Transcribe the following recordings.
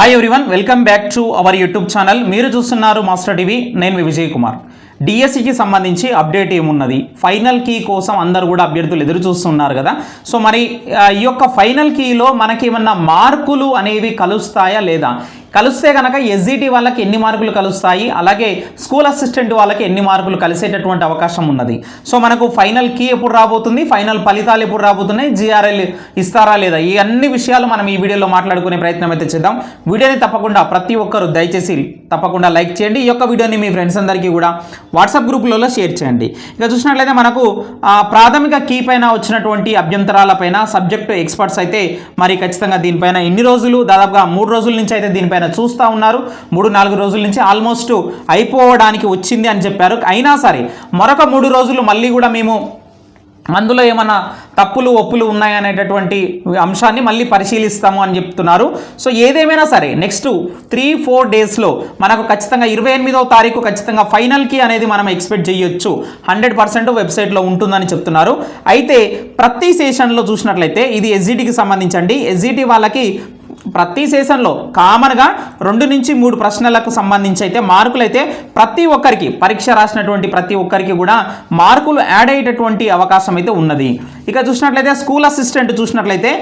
Hi everyone welcome back to our YouTube channel మీరు చూస్తున్నారు master TV నేను మీ విజయ్ కుమార్. డిఎస్సికి సంబంధించి అప్డేట్ ఏమున్నది? ఫైనల్ కీ కోసం అందరు కూడా అభ్యర్థులు ఎదురు చూస్తున్నారు కదా. సో మరి ఈ యొక్క ఫైనల్ కీలో మనకి ఏమన్నా మార్కులు అనేవి కలుస్తాయా లేదా? కలిస్తే కనుక ఎస్జిటి వాళ్ళకి ఎన్ని మార్కులు కలుస్తాయి అలాగే స్కూల్ అసిస్టెంట్ వాళ్ళకి ఎన్ని మార్కులు కలిసేటటువంటి అవకాశం ఉన్నది. సో మనకు ఫైనల్ కీ ఎప్పుడు రాబోతుంది ఫైనల్ ఫలితాలు ఎప్పుడు రాబోతున్నాయి జిఆర్ఎల్ ఇస్తారా లేదా ఈ అన్ని విషయాలు మనం ఈ వీడియోలో మాట్లాడుకునే ప్రయత్నం అయితే చేద్దాం. వీడియోని తప్పకుండా ప్రతి ఒక్కరు దయచేసి తప్పకుండా లైక్ చేయండి. ఈ యొక్క వీడియోని మీ ఫ్రెండ్స్ అందరికీ కూడా వాట్సాప్ గ్రూపులలో షేర్ చేయండి. ఇక చూసినట్లయితే మనకు ప్రాథమిక కీ పైన వచ్చినటువంటి అభ్యంతరాలపైన సబ్జెక్టు ఎక్స్పర్ట్స్ అయితే మరి ఖచ్చితంగా దీనిపైన ఎన్ని రోజులు దాదాపుగా మూడు రోజుల నుంచి అయితే దీనిపైన చూస్తూ ఉన్నారు. మూడు నాలుగు రోజుల నుంచి ఆల్మోస్ట్ అయిపోవడానికి వచ్చింది అని చెప్పారు. అయినా సరే మరొక మూడు రోజులు మళ్ళీ కూడా మేము అందులో ఏమన్నా తప్పులు ఒప్పులు ఉన్నాయనేటటువంటి అంశాన్ని మళ్ళీ పరిశీలిస్తాము అని చెప్తున్నారు. సో ఏదేమైనా సరే నెక్స్ట్ త్రీ ఫోర్ డేస్లో మనకు ఖచ్చితంగా ఇరవై ఎనిమిదవ తారీఖు ఖచ్చితంగా ఫైనల్కి అనేది మనం ఎక్స్పెక్ట్ చేయొచ్చు. హండ్రెడ్ పర్సెంట్ వెబ్సైట్లో ఉంటుందని చెప్తున్నారు. అయితే ప్రతి సెషన్లో చూసినట్లయితే ఇది ఎస్జిటికి సంబంధించండి. ఎస్జిటి వాళ్ళకి ప్రతి సెషన్లో కామన్గా రెండు నుంచి మూడు ప్రశ్నలకు సంబంధించి అయితే మార్కులు అయితే ప్రతి ఒక్కరికి పరీక్ష రాసినటువంటి ప్రతి ఒక్కరికి కూడా మార్కులు యాడ్ అయ్యేటటువంటి అవకాశం అయితే ఉన్నది. ఇక చూసినట్లయితే స్కూల్ అసిస్టెంట్ చూసినట్లయితే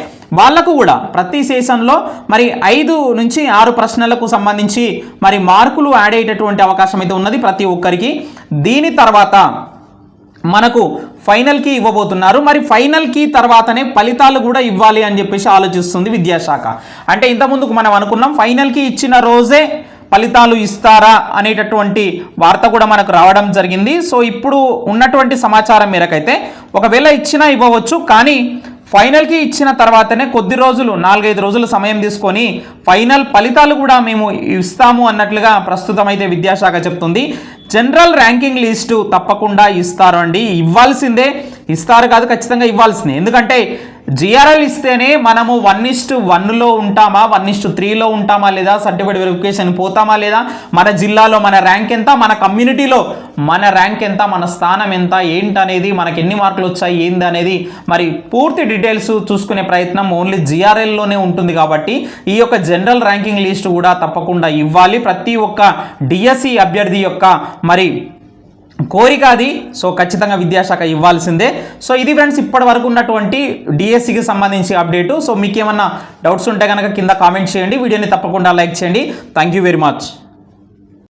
వాళ్ళకు కూడా ప్రతి సెషన్లో మరి ఐదు నుంచి ఆరు ప్రశ్నలకు సంబంధించి మరి మార్కులు యాడ్ అయ్యేటటువంటి అవకాశం అయితే ఉన్నది ప్రతి ఒక్కరికి. దీని తర్వాత మనకు ఫైనల్ కీ ఇవ్వబోతున్నారు. మరి ఫైనల్ కీ తర్వాతనే ఫలితాలు కూడా ఇవ్వాలి అని చెప్పేసి ఆలోచిస్తుంది విద్యాశాఖ. అంటే ఇంతకుముందుకు మనం అనుకున్నాం ఫైనల్ కీ ఇచ్చిన రోజే ఫలితాలు ఇస్తారా అనేటటువంటి వార్త కూడా మనకు రావడం జరిగింది. సో ఇప్పుడు ఉన్నటువంటి సమాచారం మేరకైతే ఒకవేళ ఇచ్చినా ఇవ్వవచ్చు కానీ ఫైనల్కి ఇచ్చిన తర్వాతనే కొద్ది రోజులు నాలుగైదు రోజులు సమయం తీసుకొని ఫైనల్ ఫలితాలు కూడా మేము ఇస్తాము అన్నట్లుగా ప్రస్తుతం అయితే విద్యాశాఖ చెప్తుంది. జనరల్ ర్యాంకింగ్ లిస్టు తప్పకుండా ఇస్తారు అండి ఇవ్వాల్సిందే. ఇస్తారు కాదు ఖచ్చితంగా ఇవ్వాల్సిందే. ఎందుకంటే జిఆర్ఎల్ ఇస్తేనే మనము వన్ ఇస్టు వన్లో ఉంటామా? వన్ ఇస్టు త్రీలో ఉంటామా లేదా? సర్టిఫికేట్ వెరిఫికేషన్ పోతామా లేదా? మన జిల్లాలో మన ర్యాంక్ ఎంత? మన కమ్యూనిటీలో మన ర్యాంక్ ఎంత? మన స్థానం ఎంత? ఏంటనేది? మనకి ఎన్ని మార్కులు వచ్చాయి? ఏంది అనేది మరి పూర్తి డీటెయిల్స్ చూసుకునే ప్రయత్నం ఓన్లీ జిఆర్ఎల్లోనే ఉంటుంది కాబట్టి ఈ యొక్క జనరల్ ర్యాంకింగ్ లిస్ట్ కూడా తప్పకుండా ఇవ్వాలి. ప్రతి ఒక్క డిఎస్సి అభ్యర్థి యొక్క మరి కోరిక అది. సో ఖచ్చితంగా విద్యాశాఖ ఇవ్వాల్సిందే. సో ఇది ఫ్రెండ్స్ ఇప్పటి వరకు ఉన్నటువంటి డిఎస్సికి సంబంధించి అప్డేటు సో మీకు ఏమన్నా డౌట్స్ ఉంటే కనుక కింద కామెంట్ చేయండి. వీడియోని తప్పకుండా లైక్ చేయండి. Thank you very much